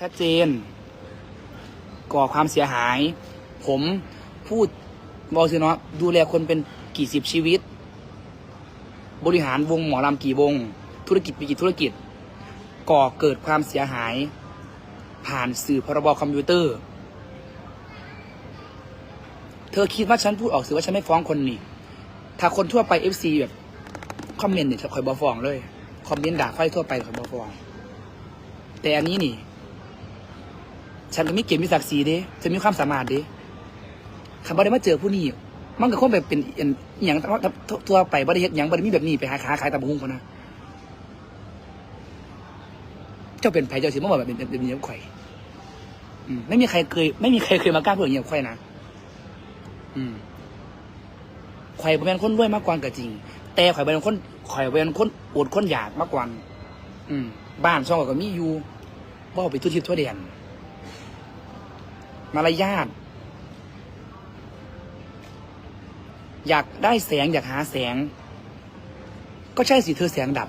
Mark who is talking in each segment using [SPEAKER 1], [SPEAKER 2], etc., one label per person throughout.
[SPEAKER 1] ชัดเจน ก่อความเสียหาย ผมพูดบอกสิเนาะดูแลคนเป็นกี่สิบชีวิต บริหารวงหมอลำกี่วง ธุรกิจมีกี่ธุรกิจ ก่อเกิดความเสียหาย ผ่านสื่อพรบคอมพิวเตอร์ เธอคิดว่าฉันพูดออกสื่อว่าฉันไม่ฟ้องคนนี่ ถ้าคนทั่วไปเอฟซีแบบคอมเมนต์เนี่ยคอยบอฟ้องเลย คอมเมนต์ด่าค่อยทั่วไปคอยบอฟ้อง แต่อันนี้นี่ ฉันก็มีเกียรติมีศักดิ์ศรีเด้จะมีความสามารถเด้คำว่าได้มาเจอผู้นี้มันก็คงแบบเป็นอย่างทั่วไปบ่ได้เฮ็ดหยังบ่ได้มีแบบนี้ไปหาค้าขายตามหุ้งคนนะเจ้าเป็นไผเจ้าสิมาบอกแบบเป็นเป็นอย่างข่อยไม่มีใครเคย ไม่มีใครเคยมากล้าพูดอย่างนี้กับข่อยนะอืมข่อยเป็นคนรวยมากกว่าก็จริง แต่ข่อยเป็นคนข่อยเป็นคนอดคนอยากมากกว่าอืม บ้านช่องก็มีอยู่บ่าไปทั่ทิศทั่วแดน มารยาทอยากได้แสงอยากหาแสง ก็ใช่สิเธอแสงดับ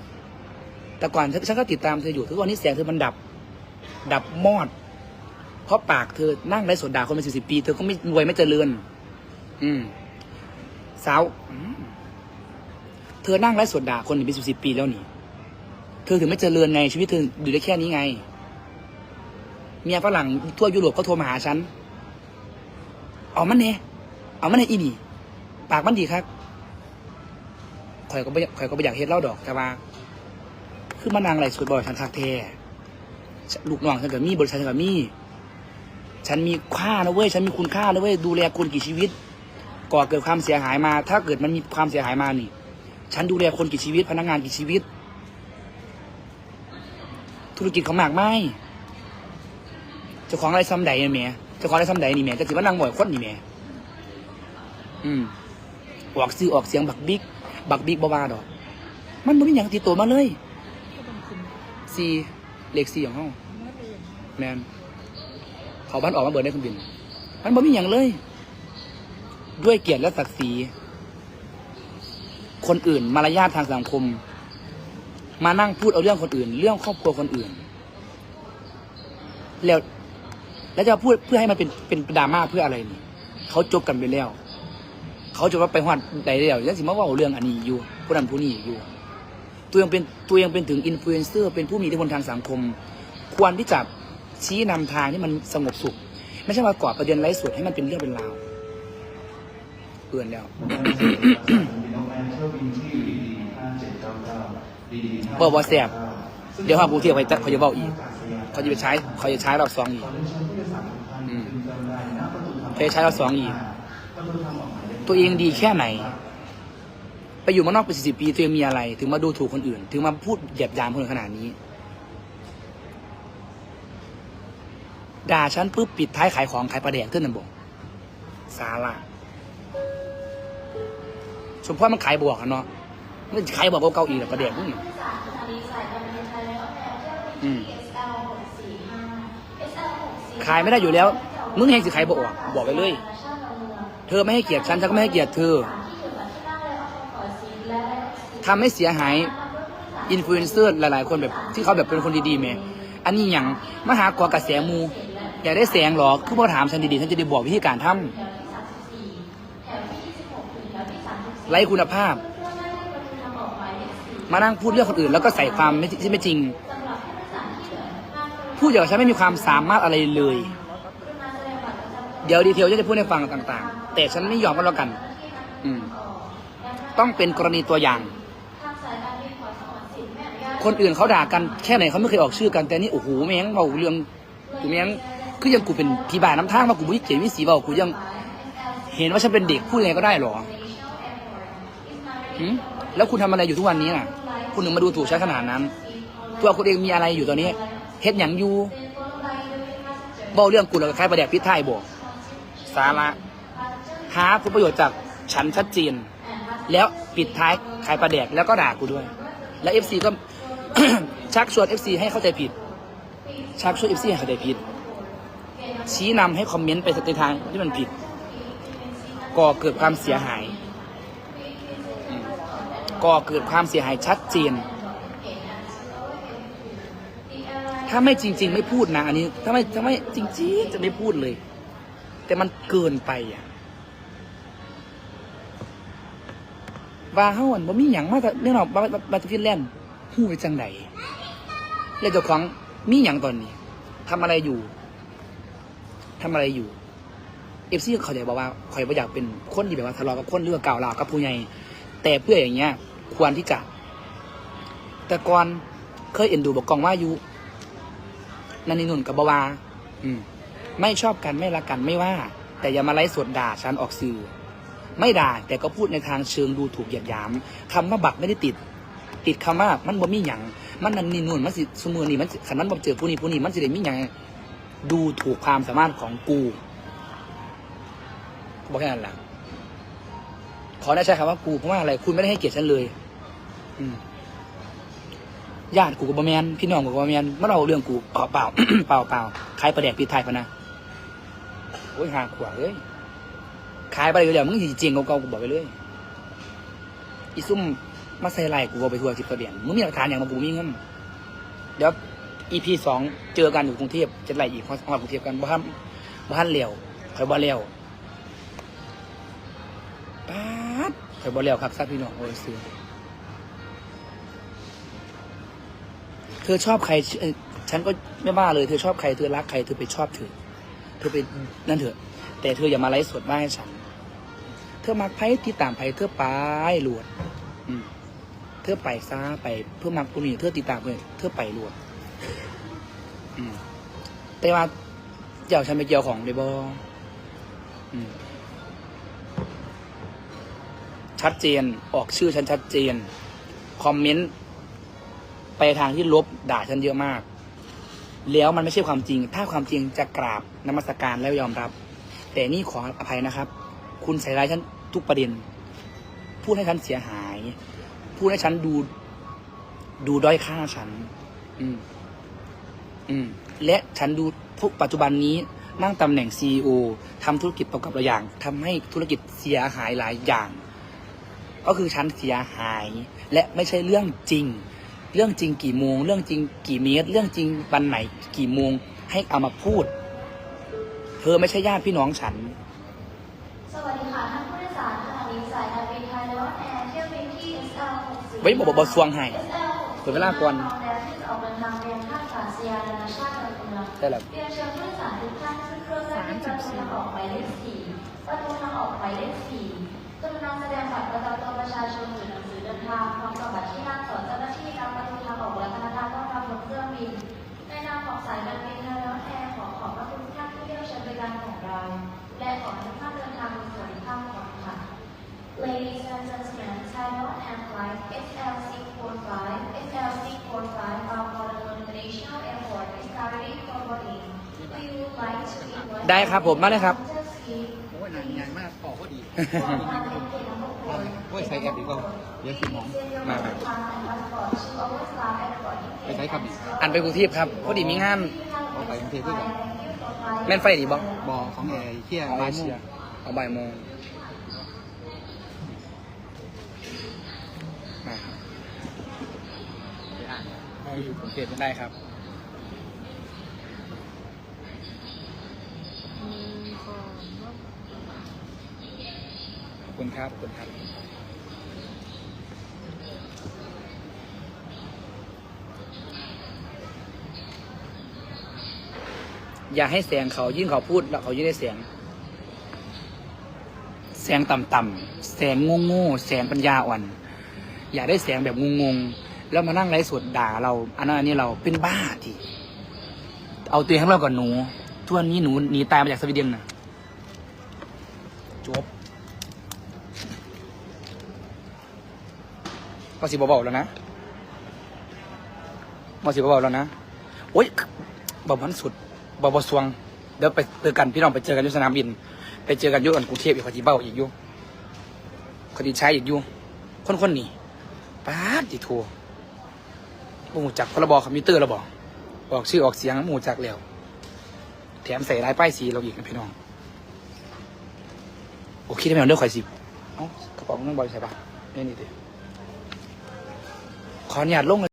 [SPEAKER 1] แต่ก่อนฉันก็ติดตามเธออยู่ทุกวันนี้แสงเธอมันดับ ดับมอด เพราะปากเธอนั่งได้สดด่าคนเป็นสิบสิบปี เธอก็ไม่รวยไม่เจริญ อืมสาวเธอนั่งไร้สดด่าคนเป็นสิบสิบปีแล้วนี่ เธอถึงไม่เจริญไงชีวิตเธออยู่ได้แค่นี้ไง เมียฝรั่งทั่วยุโรปก็โทรมาหาฉันเอามันเนี่ยเอามันเนี่ยอีนี่ ปากมันดีครับข่อยก็ไม่ข่อยก็ไม่อยากเฮ็ดเล่าดอกแต่ว่า คือมานางไรสุดบ่อยฉันคักแท้ลูกน้องฉันกับมี่บริษัทฉันกับมี่ฉันมีค่านะเว้ยฉันมีคุณค่านะเว้ยดูแลคนกี่ชีวิต ก่อเกิดความเสียหายมา ถ้าเกิดมันมีความเสียหายมานี่ ฉันดูแลคนกี่ชีวิต พนักงานกี่ชีวิต ธุรกิจเขามากไหมเจ้าของอะไรซ้ำใดเนี่ยแม่เจ้าของอะไรซ้ำใดนี่แม่จะถือว่านางบ่อยคนนี่แม่อืมออกซื้อออกเสียงบักบิ๊กบักบิ๊กบ่ว่าดอก มันบ่มีหยังติดตัวมาเลยสี่เลขสี่ของเฮาแมนเขาบ้านออกมาเบิดได้เครื่องบิน มันบ่มีหยังเลย ด้วยเกียรติและศักดิ์ศรีคนอื่น มารยาททางสังคม มานั่งพูดเอาเรื่องคนอื่น เรื่องครอบครัวคนอื่น แล้ว แล้วจะพูดเพื่อให้มันเป็นเป็นดราม่าเพื่ออะไรนี่เขาจบกันไปแล้ว เขาจะว่าไปฮอดใดแล้วยังสิมาว่าเรื่องอันนี้อยู่ผู้นั้นผู้นี้อยู่ ตัวยังเป็นตัวยังเป็นถึงอินฟลูเอนเซอร์เป็นผู้มีอิทธิพลทางสังคม ควรที่จะชี้นำทางที่มันสงบสุข ไม่ใช่มาก่อประเด็นไร้สดให้มันเป็นเรื่องเป็นราวเอื่อนแล้วบอกว่าแสบเดี๋ยวหาผู้เทียบไปเขาจะบอกอีกเขาจะไปใช้เขาจะใช้รอบสองอีก เขาจะใช้เรอบสองอีก ตัวเองดีแค่ไหน ไปอยู่มานอกเป็นสิบปีตัวเองมีอะไร ถึงมาดูถูกคนอื่น ถึงมาพูดเหยียบยามคนอื่นขนาดนี้ ด่าฉันปุ๊บปิดท้ายขายของขายปลาแดกขึ้นนั่นบอกสาระสมพรมันขายบวกกันเนาะมันขายบวกก็เก่าอีกแล้วปลาแดกนี้อืมขายไม่ได้อยู่แล้ว มึงเฮงสิขายบอกบอกไปเลย เธอไม่ให้เกียรติฉันฉันก็ไม่ให้เกียรติเธอทำให้เสียหายอินฟลูเอนเซอร์หลายๆ คนแบบที่เขาแบบเป็นคนดีๆแม่อันนี้อย่างมหากว่ากระแสมูอยากได้แสงหรอคือพอถามฉันดีๆฉันจะได้บอกวิธีการทำไร้คุณภาพ มานั่งพูดเรื่องคนอื่น แล้วก็ใส่ความไม่ที่ไม่จริง พูดอย่างฉันไม่มีความสามารถอะไรเลย เดี๋ยวดีเทลจะพูดให้ฟังต่างๆ แต่ฉันไม่ยอมก็แล้วกัน อืม ต้องเป็นกรณีตัวอย่าง คนอื่นเขาด่ากันแค่ไหนเขาไม่เคยออกชื่อกัน แต่นี่โอ้โหแม่งเบาเรื่องกูแม่งคือยังกูเป็นผีบาน้ำท่างมากูไม่เขียนวิสีเบากูยัง เห็นว่าฉันเป็นเด็กพูดยังไงก็ได้หรอหืมแล้วคุณทำอะไรอยู่ทุกวันนี้น่ะ คุณถึงมาดูถูกฉันขนาดนั้น ตัวคุณเองมีอะไรอยู่ตอนนี้เฮ็ดหยังอยู่บอกเรื่องกูแล้วก็คล้ายประเดี๋ยวพิษไทยบอก สาระหาผลประโยชน์จากฉันชัดเจนแล้วปิดท้ายขายประแดกแล้วก็ด่ากูด้วย แล้วเอฟซีก็ ชักชวนเอฟซีให้เข้าใจผิด ชักชวนเอฟซีให้เข้าใจผิด ชี้นำให้คอมเมนต์ไปในทางที่มันผิด ก่อเกิดความเสียหาย ก่อเกิดความเสียหายชัดเจน ถ้าไม่จริง ๆ ไม่พูดนะอันนี้ ถ้าไม่ถ้าไม่จริง ๆ จะไม่พูดเลย แต่มันเกินไปอะ ว่าเฮาอันบ่มีหยังมาแต่เรื่องนามามาจากฟินแลนด์ฮู้ไปจังไดแล้วเจ้าของมีหยังตอนนี้ทำอะไรอยู่ทำอะไรอยู่เอฟซีเขาใจบอกว่าข่อยบ่อยากเป็นคนที่แบบว่าทะเลาะกับคนหรือว่าก่าวลากับผู้ใหญ่แต่เพื่ออย่างเงี้ย ควรที่จะ แต่ก่อนเคยเอ็นดูบอกกองว่าอยู่นันนี่นุ่นกับบาวา อืม ไม่ชอบกันไม่รักกันไม่ว่า แต่อย่ามาไล่สดด่าฉันออกสื่อ ไม่ด่าแต่ก็พูดในทางเชิงดูถูกเหยียดหยามคำว่าบักไม่ได้ติด ติดคำว่ามันบ่มีหยังมันนันนี่นุ่นมันสิสมือนี่มันขันมันบ่เจอผู้นี้ผู้นี้มันสิได้มีหยังดูถูกความสามารถของกูกูบอกแค่นั้นแหละขอได้ใช้คำว่ากูเพราะว่าอะไรคุณไม่ได้ให้เกียรติฉันเลย อืมญาติกูกับบแมนพี่น้องกูกับบแมนมันเอาเรื่องกูเปล่าเปล่าเปล่าเปล่าขายประแดกปีไทยพะนะ โอ้ยหาขวาเอ้ยขายไปเลยเดี๋ยวมึงสิจริงเก่าๆกูบอกไปเลยอีซุ่มมาใส่ไลกูเอาไปทัวร์สิบกระเดียนมึงมีหลักฐานอย่างมากูมีเงินเดี๋ยวอีพีสองเจอกันอยู่กรุงเทพจะไล่อีกเพราะกรุงเทพกันบ้านบ้านเลียวคอยบ่เลียวป๊าดคอยบ่เลียวครับทราบพี่น้องโอ้ยซื้อเธอชอบใครฉันก็ไม่ว่าเลยเธอชอบใครเธอรักใครเธอไปชอบเธอ เธอไปนั่นเถอะ แต่เธออย่ามาไลฟ์สดว่าให้ฉัน เธอมักไพ่ที่ตามไพ่เธอไปหลวดเธอไปซาไปเพื่อมักผู้นี้เธอติดตามเพื่อนเธอไปหลวดแต่ว่าเจ้าฉันไปเกี่ยวของเลยบอชัดเจนออกชื่อฉันชัดเจน คอมเมนต์ ไปทางที่ลบด่าฉันเยอะมาก แล้วมันไม่ใช่ความจริง ถ้าความจริงจะกราบนมัสการแล้วยอมรับ แต่นี่ขออภัยนะครับ คุณใส่ร้ายฉันทุกประเด็น พูดให้ฉันเสียหาย พูดให้ฉันดู ดูด้อยค่าฉัน อืม อืม และฉันดูทุกปัจจุบันนี้นั่งตำแหน่งซีอทำธุรกิจประกอบหลายอย่างทำให้ธุรกิจเสียหายหลายอย่าง ก็คือฉันเสียหาย และไม่ใช่เรื่องจริง เรื่องจริงกี่โมง เรื่องจริงกี่เมตร เรื่องจริงวันไหนกี่โมง ให้เอามาพูด เธอไม่ใช่ญาติพี่น้องฉัน
[SPEAKER 2] สวัสดีค่ะท่านผู้โดยสารขณะนี้สายการบินไทยและว่าแอร์เที่ยวบินที่ SL 60
[SPEAKER 1] ไว้บอกบอกบอกสวงให้
[SPEAKER 2] SL 60
[SPEAKER 1] เปิดเวลาก่อน
[SPEAKER 2] แล้วที่จะออกเดินทางไปยังท่าอากาศยานนานาชาติดอนเมือง
[SPEAKER 1] ได้แล้ว
[SPEAKER 2] เรียนเชิญผู้โดยสารทุกท่านขึ้นเครื่องได้ที่ประตูทางออกหมายเลข4ประตูทางออกหมายเลข4 กรุณาแสดงบัตรประจำตัวประชาชนหรือหนังสือเดินทางพร้อมกับบัตรที่นั่งต่อเจ้าหน้าที่นำประตูทางออกและพนักงานต้อนรับบนเครื่องบิน ในนามของสายการบินไทยและว่าแอร์ขอขอบพระคุณทุกท่านที่เลือกใช้บริการของเรา และขอให้ทุกท่านเดินทางโดยสวัสดิภาพปลอดภัย Ladies and gentlemen, Taiwan Air Flight SL645, SL645 bound for the International Airport is currently for boarding. We would like to invite
[SPEAKER 1] ได้ครับผมมาเลยครับ
[SPEAKER 2] passengers to
[SPEAKER 3] โอ้ยนานใหญ่มากออ กก็ดี
[SPEAKER 2] board
[SPEAKER 3] โอ้ยใช้แอปดีกว่าเดี๋ยวสิมอง
[SPEAKER 1] มาครับ
[SPEAKER 3] ไปใช้ขับอีก
[SPEAKER 1] อันไปกรุงเทพครับพอดีมีงาน
[SPEAKER 3] ออกไปกรุงเทพด้วยกัน
[SPEAKER 1] แม่นไฟดีบ้
[SPEAKER 3] บอของแอร์เที่ย
[SPEAKER 1] เอา
[SPEAKER 3] บ่ายโม
[SPEAKER 1] เชี
[SPEAKER 3] ง
[SPEAKER 1] ยเอาบ่ายโมงมาครับ
[SPEAKER 3] ไปอ่าน
[SPEAKER 1] เอาอยู่กรุงเทพได้ครับข อบคุณครับขอบคุณครับอย่าให้แสงเขายิ่งเขาพูดแล้วเขายิ่งได้เสียงแสงต่ำๆแสงโง่ๆแสงปัญญาอ่อน อย่าได้แสงแบบงงๆแล้วมานั่งไลฟ์สดด่าเรา อันนั้นอันนี้เราเป็นบ้าทีเอาตัวเองข้างเราก่อนหนูทุกวันนี้หนูหนีตายมาจากสวีเดนนะจบ มาสิบเบาๆแล้วนะมาสิบเบาๆแล้วนะโอ๊ยเบาพันสุดเบาบสวงเดี๋ยวไปเจอกันพี่น้องไปเจอกันที่สนามบิน ไปเจอกันยุ่อันกรุงเทพอีกขอจีเบ้าอีกอยู่ขอจีใช้อีกอยู่คนคนๆนี้ป้าดจีทัวหมูจักพรบคอมพิวเตอร์เราบอกออกชื่อออกเสียงหมูจักแล้ว แถมใส่ลายป้ายสีเราอีกนะพี่น้องโอเคได้ไหมเอาเลือกข่อยสิเอ้ากระเป๋าเงินบอยใส่ปะนี่นี่เดิ ขออนุญาตลง